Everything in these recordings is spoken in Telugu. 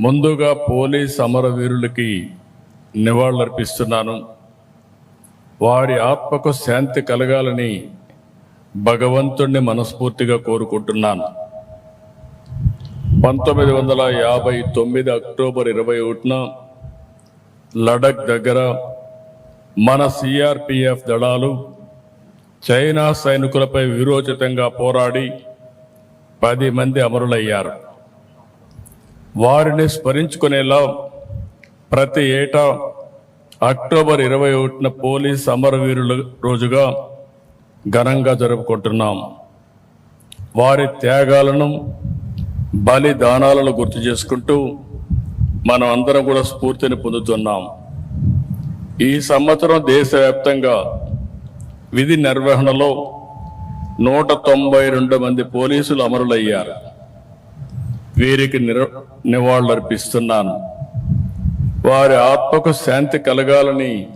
ముందుగా పోలీస్ అమరవీరులకి నివాళులర్పిస్తున్నాను. వారి ఆత్మకు శాంతి కలగాలని భగవంతుణ్ణి మనస్ఫూర్తిగా కోరుకుంటున్నాను. పంతొమ్మిది వందల యాభై తొమ్మిది అక్టోబర్ ఇరవై ఒకటిన లడక్ దగ్గర మన సిఆర్పిఎఫ్ దళాలు చైనా సైనికులపై విరోచితంగా పోరాడి పది మంది అమరులయ్యారు. వారిని స్మరించుకునేలా ప్రతి ఏటా అక్టోబర్ ఇరవై ఒకటిన పోలీస్ అమరవీరుల రోజుగా ఘనంగా జరుపుకుంటున్నాం. వారి త్యాగాలను బలిదానాలను గుర్తు చేసుకుంటూ మనం అందరం కూడా స్ఫూర్తిని పొందుతున్నాం. ఈ సంవత్సరం దేశవ్యాప్తంగా విధి నిర్వహణలో నూట తొంభై రెండు మంది పోలీసులు అమరులయ్యారు. వీరికి నిర నివాళులర్పిస్తున్నాను. వారి ఆత్మకు శాంతి కలగాలని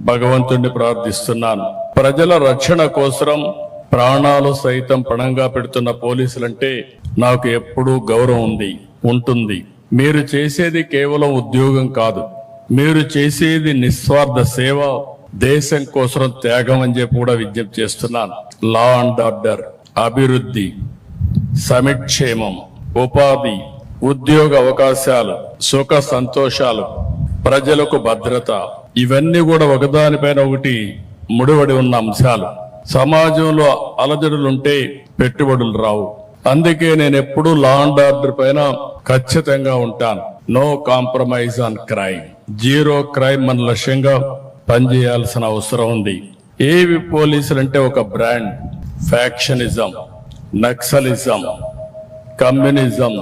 భగవంతుణ్ణి ప్రార్థిస్తున్నాను. ప్రజల రక్షణ కోసం ప్రాణాలు సైతం పణంగా పెడుతున్న పోలీసులంటే నాకు ఎప్పుడూ గౌరవం ఉంది ఉంటుంది. మీరు చేసేది కేవలం ఉద్యోగం కాదు. మీరు చేసేది నిస్వార్థ సేవ దేశం కోసం త్యాగం అని చెప్పి కూడా విజ్ఞప్తి చేస్తున్నాను. లా అండ్ ఆర్డర్ అభివృద్ధి సమిక్షేమం. ఉపాధి ఉద్యోగ అవకాశాలు సుఖ సంతోషాలు ప్రజలకు భద్రత ఇవన్నీ కూడా ఒకదానిపైన ఒకటి ముడివడి ఉన్న అంశాలు. సమాజంలో అలజడులుంటే పెట్టుబడులు రావు. అందుకే నేను ఎప్పుడూ లా అండ్ ఆర్డర్ పైన ఖచ్చితంగా ఉంటాను. No compromise on crime zero crime మన లక్ష్యంగా పనిచేయాల్సిన అవసరం ఉంది. ఏవి పోలీసులు అంటే ఒక బ్రాండ్. ఫ్యాక్షనిజం నక్సలిజం కమ్యూనిజం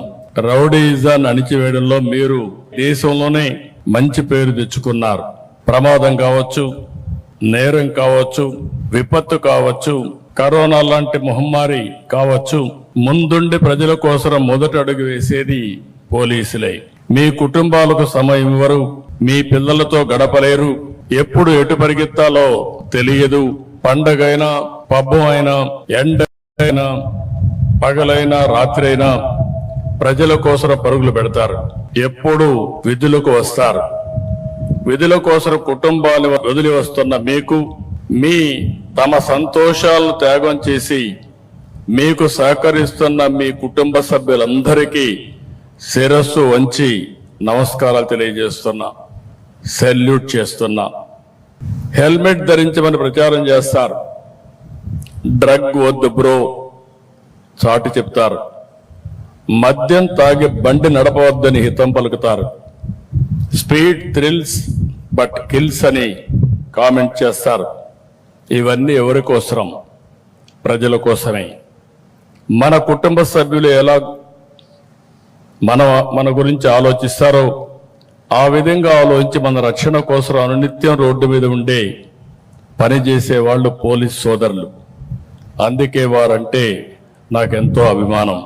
రౌడీజాన్ని అణిచివేయడంలో మీరు దేశంలోనే మంచి పేరు తెచ్చుకున్నారు. ప్రమాదం కావచ్చు నేరం కావచ్చు విపత్తు కావచ్చు కరోనా లాంటి మహమ్మారి కావచ్చు ముందుండి ప్రజల కోసం మొదట అడుగు వేసేది పోలీసులే. మీ కుటుంబాలకు సమయం ఇవ్వరు మీ పిల్లలతో గడపలేరు ఎప్పుడు ఎటు పరిగెత్తాలో తెలియదు. పండగైనా పబ్బం అయినా ఎండ అయినా పగలైనా రాత్రైనా ప్రజల కోసం పరుగులు పెడతారు. ఎప్పుడు విధులకు వస్తారు. విధుల కోసం కుటుంబాలు వదిలి వస్తున్న మీకు మీ తమ సంతోషాలను త్యాగం చేసి మీకు సహకరిస్తున్న మీ కుటుంబ సభ్యులందరికీ శిరస్సు వంచి నమస్కారాలు తెలియజేస్తున్నా సెల్యూట్ చేస్తున్నా. హెల్మెట్ ధరించమని ప్రచారం చేస్తారు. డ్రగ్ వద్దు బ్రో. చాటి చెప్తారు. మద్యం తాగి బండి నడపవద్దని హితం పలుకుతారు. స్పీడ్ థ్రిల్స్ బట్ కిల్స్ అని కామెంట్ చేస్తారు. ఇవన్నీ ఎవరి కోసరం ప్రజల కోసమే. మన కుటుంబ సభ్యులు ఎలా మన మన గురించి ఆలోచిస్తారో ఆ విధంగా ఆలోచించి మన రక్షణ కోసం అనునిత్యం రోడ్డు మీద ఉండే పనిచేసే వాళ్ళు పోలీస్ సోదరులు. అందుకే వారంటే నాకెంతో అభిమానం.